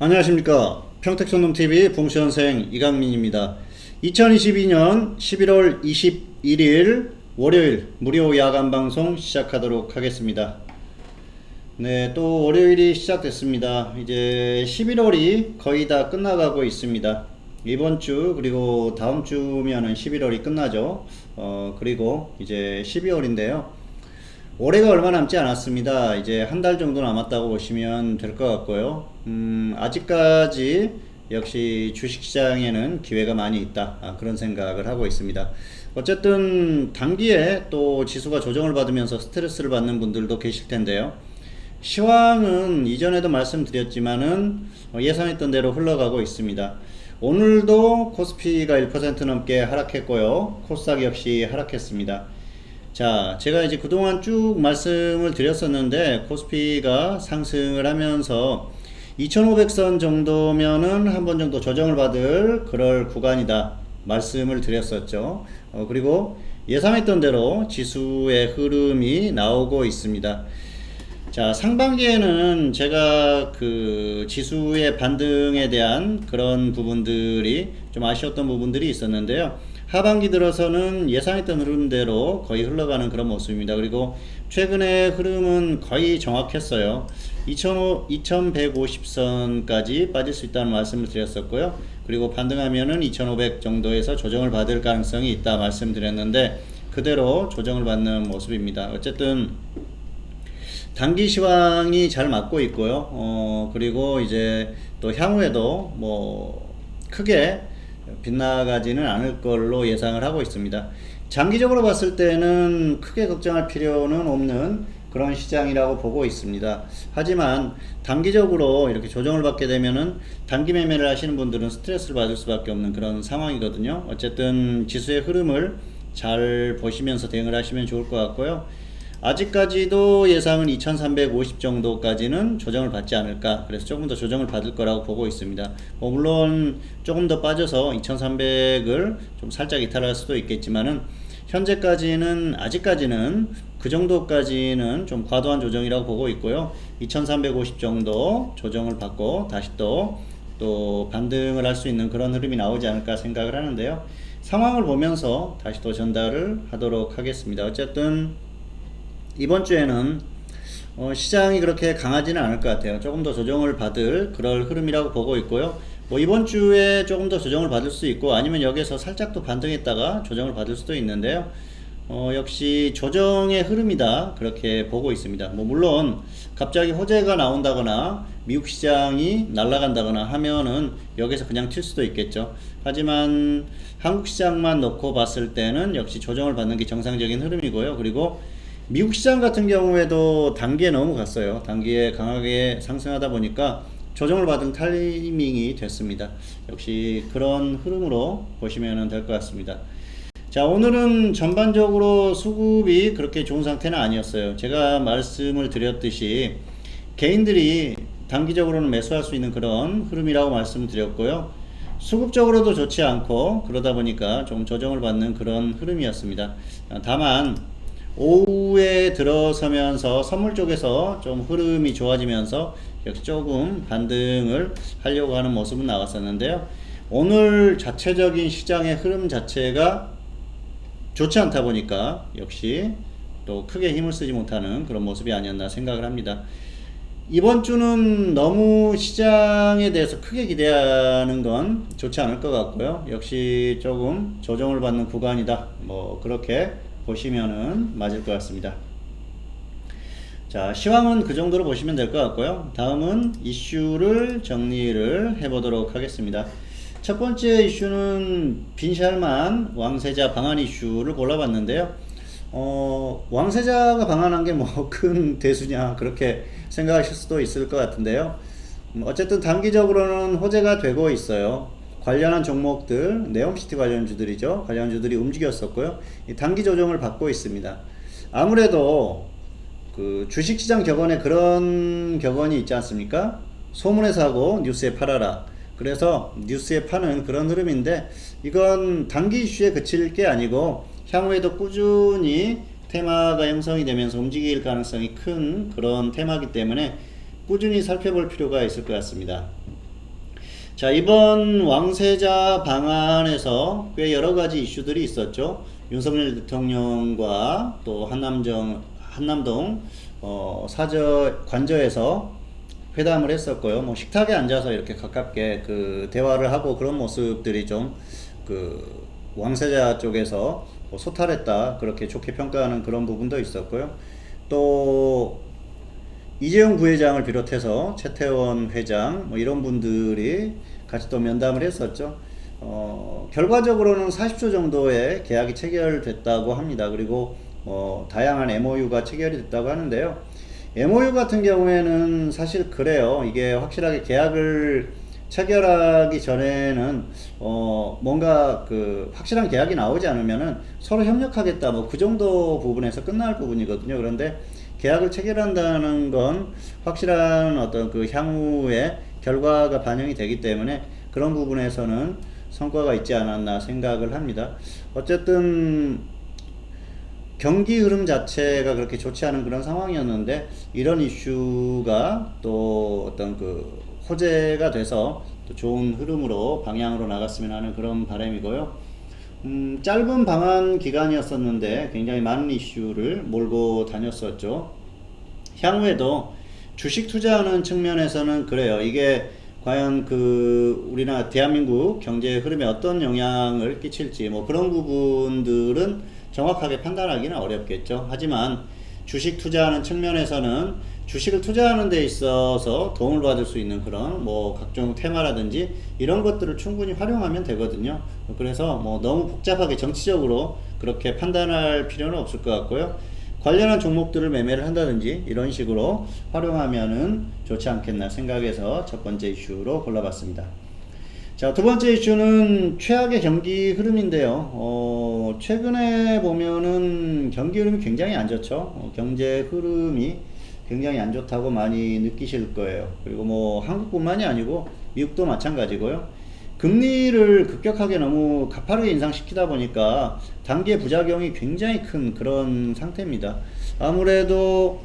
안녕하십니까. 평택손놈TV 봉수현생 이강민입니다. 2022년 11월 21일 월요일 무료 야간 방송 시작하도록 하겠습니다. 네 또 월요일이 시작됐습니다. 이제 11월이 거의 다 끝나가고 있습니다. 이번 주 그리고 다음 주면은 11월이 끝나죠. 어 그리고 이제 12월인데요 올해가 얼마 남지 않았습니다. 이제 한 달 정도 남았다고 보시면 될 것 같고요. 음, 아직까지 역시 주식시장에는 기회가 많이 있다. 아, 그런 생각을 하고 있습니다. 어쨌든 단기에 또 지수가 조정을 받으면서 스트레스를 받는 분들도 계실 텐데요. 시황은 이전에도 말씀드렸지만은 예상했던 대로 흘러가고 있습니다. 오늘도 코스피가 1% 넘게 하락했고요. 코스닥 역시 하락했습니다. 자, 제가 이제 그동안 쭉 말씀을 드렸었는데, 코스피가 상승을 하면서 2500선 정도면은 한 번 정도 조정을 받을 그럴 구간이다. 말씀을 드렸었죠. 어, 그리고 예상했던 대로 지수의 흐름이 나오고 있습니다. 자, 상반기에는 제가 그 지수의 반등에 대한 그런 부분들이 좀 아쉬웠던 부분들이 있었는데요. 하반기 들어서는 예상했던 흐름대로 거의 흘러가는 그런 모습입니다. 그리고 최근의 흐름은 거의 정확했어요. 2150선까지 빠질 수 있다는 말씀을 드렸었고요. 그리고 반등하면은 2500 정도에서 조정을 받을 가능성이 있다 말씀드렸는데 그대로 조정을 받는 모습입니다. 어쨌든 단기 시황이 잘 맞고 있고요. 어, 그리고 이제 또 향후에도 뭐 크게 빗나가지는 않을 걸로 예상을 하고 있습니다. 장기적으로 봤을 때는 크게 걱정할 필요는 없는 그런 시장이라고 보고 있습니다. 하지만 단기적으로 이렇게 조정을 받게 되면은 단기 매매를 하시는 분들은 스트레스를 받을 수밖에 없는 그런 상황이거든요. 어쨌든 지수의 흐름을 잘 보시면서 대응을 하시면 좋을 것 같고요. 아직까지도 예상은 2350 정도까지는 조정을 받지 않을까. 그래서 조금 더 조정을 받을 거라고 보고 있습니다. 뭐 물론 조금 더 빠져서 2300을 좀 살짝 이탈할 수도 있겠지만은 현재까지는 아직까지는 그 정도까지는 좀 과도한 조정이라고 보고 있고요. 2350 정도 조정을 받고 다시 또또 반등을 할 수 있는 그런 흐름이 나오지 않을까 생각을 하는데요. 상황을 보면서 다시 또 전달을 하도록 하겠습니다. 어쨌든 이번 주에는 어, 시장이 그렇게 강하지는 않을 것 같아요. 조금 더 조정을 받을 그럴 흐름이라고 보고 있고요. 뭐 이번 주에 조금 더 조정을 받을 수 있고 아니면 여기서 살짝 또 반등했다가 조정을 받을 수도 있는데요. 어, 역시 조정의 흐름이다 그렇게 보고 있습니다. 뭐 물론 갑자기 호재가 나온다거나 미국 시장이 날아간다거나 하면은 여기서 그냥 튈 수도 있겠죠. 하지만 한국 시장만 놓고 봤을 때는 역시 조정을 받는 게 정상적인 흐름이고요. 그리고 미국 시장 같은 경우에도 단기에 넘어갔어요. 단기에 강하게 상승하다 보니까 조정을 받은 타이밍이 됐습니다. 역시 그런 흐름으로 보시면 될 것 같습니다. 자, 오늘은 전반적으로 수급이 그렇게 좋은 상태는 아니었어요. 제가 말씀을 드렸듯이 개인들이 단기적으로는 매수할 수 있는 그런 흐름이라고 말씀드렸고요. 수급적으로도 좋지 않고 그러다 보니까 좀 조정을 받는 그런 흐름이었습니다. 다만 오후에 들어서면서 선물 쪽에서 좀 흐름이 좋아지면서 역시 조금 반등을 하려고 하는 모습은 나왔었는데요. 오늘 자체적인 시장의 흐름 자체가 좋지 않다 보니까 역시 또 크게 힘을 쓰지 못하는 그런 모습이 아니었나 생각을 합니다. 이번 주는 너무 시장에 대해서 크게 기대하는 건 좋지 않을 것 같고요. 역시 조금 조정을 받는 구간이다. 뭐 그렇게 보시면은 맞을 것 같습니다. 자, 시황은 그 정도로 보시면 될 것 같고요. 다음은 이슈를 정리를 해보도록 하겠습니다. 첫 번째 이슈는 빈샬만 왕세자 방한 이슈를 골라봤는데요. 어, 왕세자가 방한한 게 뭐 큰 대수냐 그렇게 생각하실 수도 있을 것 같은데요. 음, 어쨌든 단기적으로는 호재가 되고 있어요. 관련한 종목들, 네옴시티 관련주들이죠. 관련주들이 움직였었고요. 단기 조정을 받고 있습니다. 아무래도 그 주식시장 격언에 그런 격언이 있지 않습니까? 소문에 사고 뉴스에 팔아라. 그래서 뉴스에 파는 그런 흐름인데 이건 단기 이슈에 그칠 게 아니고 향후에도 꾸준히 테마가 형성이 되면서 움직일 가능성이 큰 그런 테마기 때문에 꾸준히 살펴볼 필요가 있을 것 같습니다. 자, 이번 왕세자 방안에서 꽤 여러 가지 이슈들이 있었죠. 윤석열 대통령과 또 한남정, 한남동, 어, 사저, 관저에서 회담을 했었고요. 뭐 식탁에 앉아서 이렇게 가깝게 그 대화를 하고 그런 모습들이 좀 그 왕세자 쪽에서 뭐 소탈했다. 그렇게 좋게 평가하는 그런 부분도 있었고요. 또 이재용 부회장을 비롯해서 최태원 회장 뭐 이런 분들이 같이 또 면담을 했었죠. 어, 결과적으로는 40조 정도의 계약이 체결됐다고 합니다. 그리고 어, 다양한 MOU가 체결이 됐다고 하는데요. MOU 같은 경우에는 사실 그래요. 이게 확실하게 계약을 체결하기 전에는 어 뭔가 그 확실한 계약이 나오지 않으면은 서로 협력하겠다 뭐 그 정도 부분에서 끝날 부분이거든요. 그런데 계약을 체결한다는 건 확실한 어떤 그 향후의 결과가 반영이 되기 때문에 그런 부분에서는 성과가 있지 않았나 생각을 합니다. 어쨌든 경기 흐름 자체가 그렇게 좋지 않은 그런 상황이었는데 이런 이슈가 또 어떤 그 호재가 돼서 또 좋은 흐름으로 방향으로 나갔으면 하는 그런 바람이고요. 음, 짧은 방한 기간이었었는데 굉장히 많은 이슈를 몰고 다녔었죠. 향후에도 주식 투자하는 측면에서는 그래요. 이게 과연 그 우리나라 대한민국 경제 흐름에 어떤 영향을 끼칠지 뭐 그런 부분들은 정확하게 판단하기는 어렵겠죠. 하지만 주식 투자하는 측면에서는 주식을 투자하는 데 있어서 도움을 받을 수 있는 그런 뭐 각종 테마라든지 이런 것들을 충분히 활용하면 되거든요. 그래서 뭐 너무 복잡하게 정치적으로 그렇게 판단할 필요는 없을 것 같고요. 관련한 종목들을 매매를 한다든지 이런 식으로 활용하면은 좋지 않겠나 생각해서 첫 번째 이슈로 골라봤습니다. 자, 두 번째 이슈는 최악의 경기 흐름인데요. 어, 최근에 보면은 경기 흐름이 굉장히 안 좋죠. 어, 경제 흐름이 굉장히 안 좋다고 많이 느끼실 거예요. 그리고 뭐 한국뿐만이 아니고 미국도 마찬가지고요. 금리를 급격하게 너무 가파르게 인상시키다 보니까 단기의 부작용이 굉장히 큰 그런 상태입니다. 아무래도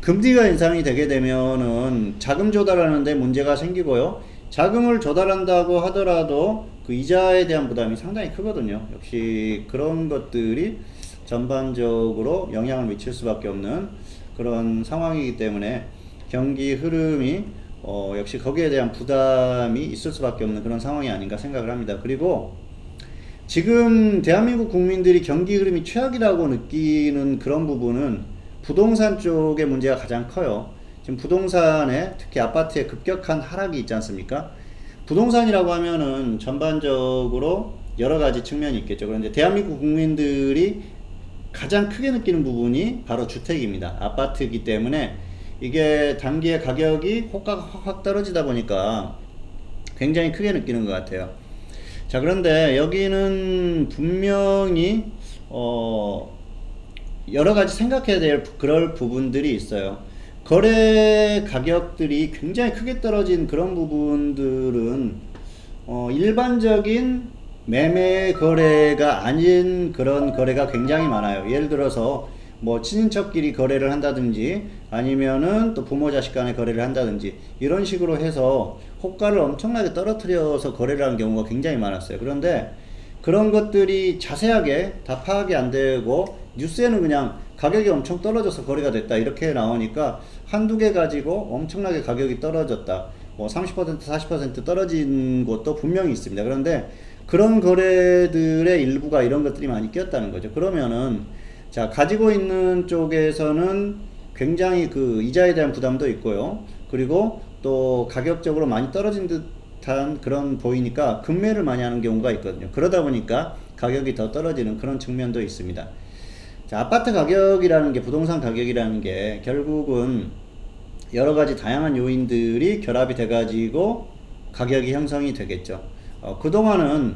금리가 인상이 되게 되면은 자금 조달하는데 문제가 생기고요. 자금을 조달한다고 하더라도 그 이자에 대한 부담이 상당히 크거든요. 역시 그런 것들이 전반적으로 영향을 미칠 수밖에 없는 그런 상황이기 때문에 경기 흐름이 어, 역시 거기에 대한 부담이 있을 수밖에 없는 그런 상황이 아닌가 생각을 합니다. 그리고 지금 대한민국 국민들이 경기 흐름이 최악이라고 느끼는 그런 부분은 부동산 쪽의 문제가 가장 커요. 지금 부동산에 특히 아파트의 급격한 하락이 있지 않습니까? 부동산이라고 하면은 전반적으로 여러 가지 측면이 있겠죠. 그런데 대한민국 국민들이 가장 크게 느끼는 부분이 바로 주택입니다. 아파트이기 때문에 이게 단기에 가격이 호가가 확 떨어지다 보니까 굉장히 크게 느끼는 것 같아요. 자, 그런데 여기는 분명히, 어, 여러 가지 생각해야 될 그럴 부분들이 있어요. 거래 가격들이 굉장히 크게 떨어진 그런 부분들은, 어, 일반적인 매매 거래가 아닌 그런 거래가 굉장히 많아요. 예를 들어서 뭐 친인척끼리 거래를 한다든지 아니면은 또 부모 자식 간의 거래를 한다든지 이런 식으로 해서 호가를 엄청나게 떨어뜨려서 거래를 하는 경우가 굉장히 많았어요. 그런데 그런 것들이 자세하게 다 파악이 안 되고 뉴스에는 그냥 가격이 엄청 떨어져서 거래가 됐다 이렇게 나오니까 한두 개 가지고 엄청나게 가격이 떨어졌다. 뭐 30% 40% 떨어진 곳도 분명히 있습니다. 그런데 그런 거래들의 일부가 이런 것들이 많이 끼었다는 거죠. 그러면은 자 가지고 있는 쪽에서는 굉장히 그 이자에 대한 부담도 있고요. 그리고 또 가격적으로 많이 떨어진 듯한 그런 보이니까 금매를 많이 하는 경우가 있거든요. 그러다 보니까 가격이 더 떨어지는 그런 측면도 있습니다. 자, 아파트 가격이라는 게 부동산 가격이라는 게 결국은 여러 가지 다양한 요인들이 결합이 돼 가지고 가격이 형성이 되겠죠. 어, 그동안은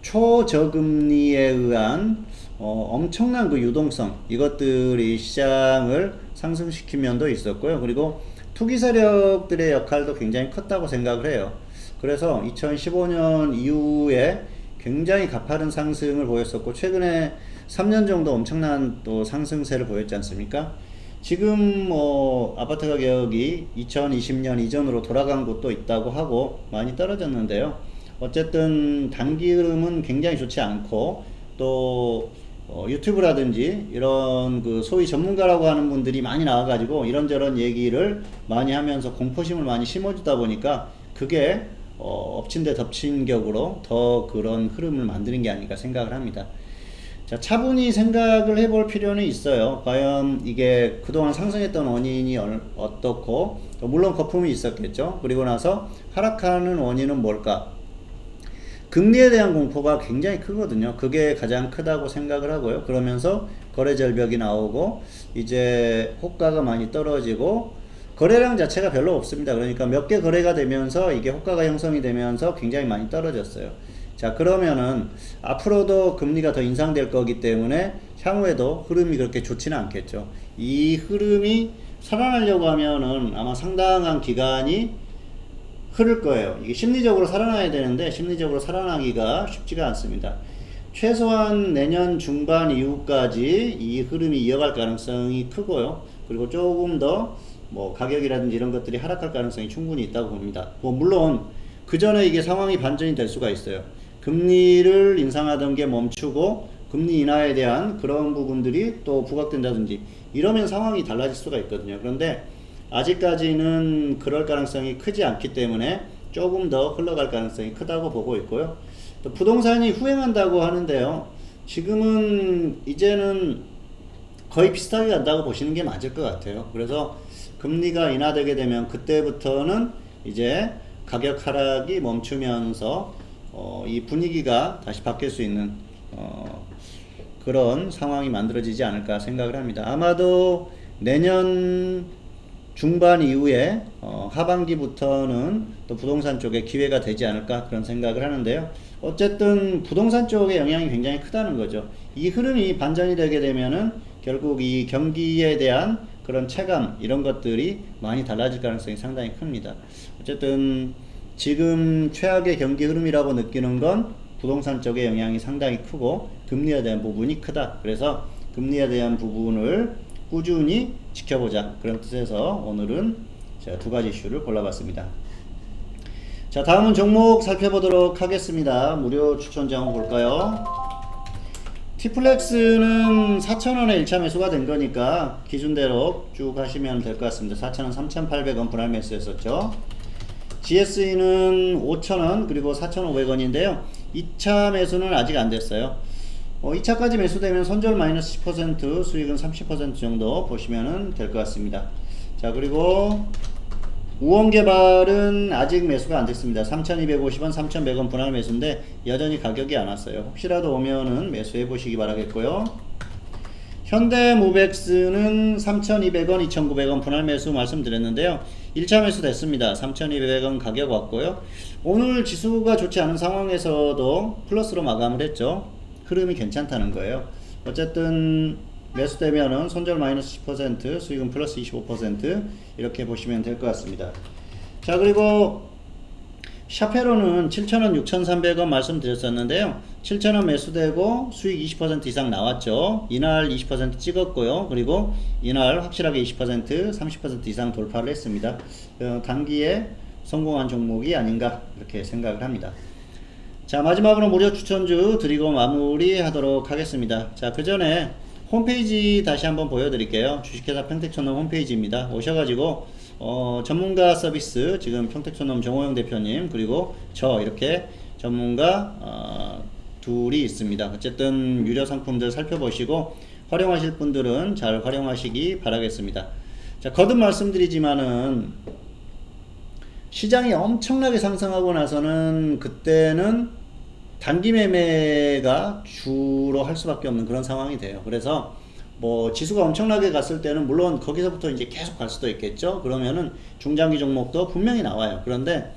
초저금리에 의한 어, 엄청난 그 유동성 이것들이 시장을 상승시킨 면도 있었고요. 그리고 투기 세력들의 역할도 굉장히 컸다고 생각을 해요. 그래서 2015년 이후에 굉장히 가파른 상승을 보였었고 최근에 3년 정도 엄청난 또 상승세를 보였지 않습니까? 지금 뭐 아파트 가격이 2020년 이전으로 돌아간 곳도 있다고 하고 많이 떨어졌는데요. 어쨌든 단기 흐름은 굉장히 좋지 않고 또 어, 유튜브라든지 이런 그 소위 전문가라고 하는 분들이 많이 나와가지고 이런저런 얘기를 많이 하면서 공포심을 많이 심어주다 보니까 그게 어, 엎친 데 덮친 격으로 더 그런 흐름을 만드는 게 아닌가 생각을 합니다. 자, 차분히 생각을 해볼 필요는 있어요. 과연 이게 그동안 상승했던 원인이 얼- 어떻고, 또 물론 거품이 있었겠죠. 그리고 나서 하락하는 원인은 뭘까? 금리에 대한 공포가 굉장히 크거든요. 그게 가장 크다고 생각을 하고요. 그러면서 거래 절벽이 나오고, 이제 호가가 많이 떨어지고, 거래량 자체가 별로 없습니다. 그러니까 몇 개 거래가 되면서 이게 호가가 형성이 되면서 굉장히 많이 떨어졌어요. 자, 그러면은 앞으로도 금리가 더 인상될 거기 때문에 향후에도 흐름이 그렇게 좋지는 않겠죠. 이 흐름이 살아나려고 하면은 아마 상당한 기간이 흐를 거예요. 이게 심리적으로 살아나야 되는데 심리적으로 살아나기가 쉽지가 않습니다. 최소한 내년 중반 이후까지 이 흐름이 이어갈 가능성이 크고요. 그리고 조금 더 뭐 가격이라든지 이런 것들이 하락할 가능성이 충분히 있다고 봅니다. 뭐 물론 그 전에 이게 상황이 반전이 될 수가 있어요. 금리를 인상하던 게 멈추고 금리 인하에 대한 그런 부분들이 또 부각된다든지 이러면 상황이 달라질 수가 있거든요. 그런데 아직까지는 그럴 가능성이 크지 않기 때문에 조금 더 흘러갈 가능성이 크다고 보고 있고요. 또 부동산이 후행한다고 하는데요. 지금은 이제는 거의 비슷하게 간다고 보시는 게 맞을 것 같아요. 그래서 금리가 인하되게 되면 그때부터는 이제 가격 하락이 멈추면서 어, 이 분위기가 다시 바뀔 수 있는 어, 그런 상황이 만들어지지 않을까 생각을 합니다. 아마도 내년 중반 이후에 어, 하반기부터는 또 부동산 쪽에 기회가 되지 않을까 그런 생각을 하는데요. 어쨌든 부동산 쪽의 영향이 굉장히 크다는 거죠. 이 흐름이 반전이 되게 되면은 결국 이 경기에 대한 그런 체감 이런 것들이 많이 달라질 가능성이 상당히 큽니다. 어쨌든 지금 최악의 경기 흐름이라고 느끼는 건 부동산 쪽의 영향이 상당히 크고 금리에 대한 부분이 크다. 그래서 금리에 대한 부분을 꾸준히 지켜보자. 그런 뜻에서 오늘은 제가 두 가지 이슈를 골라봤습니다. 자, 다음은 종목 살펴보도록 하겠습니다. 무료 추천자 한번 볼까요? 티플렉스는 4,000원에 1차 매수가 된 거니까 기준대로 쭉 하시면 될 것 같습니다. 4,000원 3,800원 분할 매수했었죠. GSE는 5,000원 그리고 4,500원인데요. 2차 매수는 아직 안 됐어요. 어, 2차까지 매수되면 손절 마이너스 10% 수익은 30% 정도 보시면 될 것 같습니다. 자 그리고 우원개발은 아직 매수가 안 됐습니다. 3,250원, 3,100원 분할 매수인데 여전히 가격이 안 왔어요. 혹시라도 오면은 매수해 보시기 바라겠고요. 현대모백스는 3,200원, 2,900원 분할 매수 말씀드렸는데요. 1차 매수 됐습니다. 3,200원 가격 왔고요. 오늘 지수가 좋지 않은 상황에서도 플러스로 마감을 했죠. 흐름이 괜찮다는 거예요. 어쨌든 매수되면은 손절 마이너스 10%, 수익은 플러스 25% 이렇게 보시면 될 것 같습니다. 자 그리고 샤페로는 7,000원, 6,300원 말씀드렸었는데요. 7,000원 매수되고 수익 20% 이상 나왔죠. 이날 20% 찍었고요. 그리고 이날 확실하게 20%, 30% 이상 돌파를 했습니다. 어, 단기에 성공한 종목이 아닌가 이렇게 생각을 합니다. 자 마지막으로 무료 추천주 드리고 마무리 하도록 하겠습니다. 자 그 전에 홈페이지 다시 한번 보여드릴게요. 주식회사 평택촌놈 홈페이지입니다. 오셔가지고 어, 전문가 서비스 지금 평택촌놈 정호영 대표님 그리고 저 이렇게 전문가 어, 둘이 있습니다. 어쨌든 유료 상품들 살펴보시고 활용하실 분들은 잘 활용하시기 바라겠습니다. 자 거듭 말씀드리지만은 시장이 엄청나게 상승하고 나서는 그때는 단기 매매가 주로 할 수밖에 없는 그런 상황이 돼요. 그래서 뭐 지수가 엄청나게 갔을 때는 물론 거기서부터 이제 계속 갈 수도 있겠죠. 그러면은 중장기 종목도 분명히 나와요. 그런데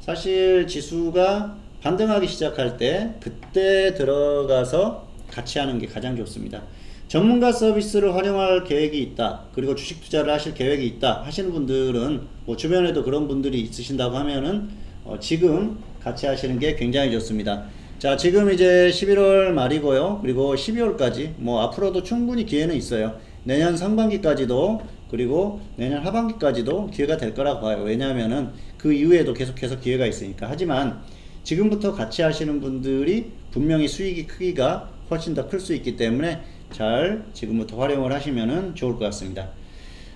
사실 지수가 반등하기 시작할 때 그때 들어가서 같이 하는 게 가장 좋습니다. 전문가 서비스를 활용할 계획이 있다. 그리고 주식 투자를 하실 계획이 있다. 하시는 분들은 뭐 주변에도 그런 분들이 있으신다고 하면은 어, 지금 같이 하시는 게 굉장히 좋습니다. 자, 지금 이제 11월 말이고요. 그리고 12월까지 뭐 앞으로도 충분히 기회는 있어요. 내년 상반기까지도 그리고 내년 하반기까지도 기회가 될 거라고 봐요. 왜냐하면은 그 이후에도 계속해서 기회가 있으니까. 하지만 지금부터 같이 하시는 분들이 분명히 수익이 크기가 훨씬 더 클 수 있기 때문에 잘 지금부터 활용을 하시면은 좋을 것 같습니다.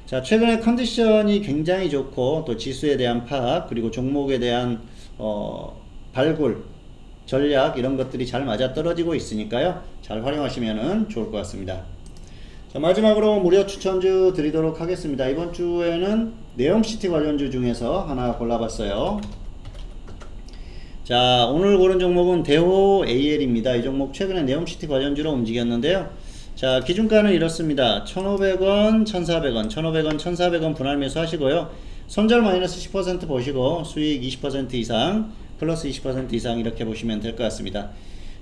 자, 최근에 컨디션이 굉장히 좋고 또 지수에 대한 파악 그리고 종목에 대한 어, 발굴 전략 이런 것들이 잘 맞아 떨어지고 있으니까요. 잘 활용하시면은 좋을 것 같습니다. 자, 마지막으로 무료 추천주 드리도록 하겠습니다. 이번 주에는 네옴시티 관련주 중에서 하나 골라봤어요. 자, 오늘 고른 종목은 대호 AL입니다. 이 종목 최근에 네옴시티 관련주로 움직였는데요. 자, 기준가는 이렇습니다. 1,500원, 1,400원, 1,500원, 1,400원 분할 매수 하시고요. 손절 마이너스 10% 보시고 수익 20% 이상, 플러스 20% 이상 이렇게 보시면 될 것 같습니다.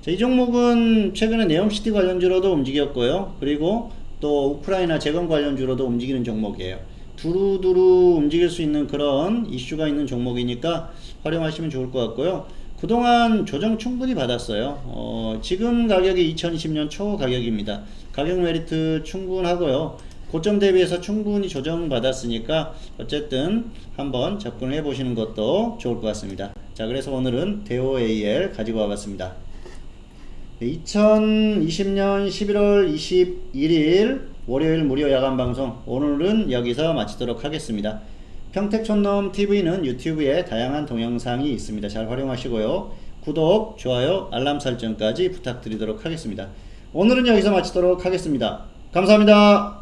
자, 이 종목은 최근에 네옴시티 관련주로도 움직였고요. 그리고 또 우크라이나 재건 관련주로도 움직이는 종목이에요. 두루두루 움직일 수 있는 그런 이슈가 있는 종목이니까 활용하시면 좋을 것 같고요. 그동안 조정 충분히 받았어요. 어, 지금 가격이 2020년 초 가격입니다. 가격 메리트 충분하고요. 고점 대비해서 충분히 조정 받았으니까 어쨌든 한번 접근을 해 보시는 것도 좋을 것 같습니다. 자, 그래서 오늘은 대오 AL 가지고 와봤습니다. 2020년 11월 21일 월요일 무료 야간 방송 오늘은 여기서 마치도록 하겠습니다. 평택촌놈 TV는 유튜브에 다양한 동영상이 있습니다. 잘 활용하시고요. 구독, 좋아요, 알람 설정까지 부탁드리도록 하겠습니다. 오늘은 여기서 마치도록 하겠습니다. 감사합니다.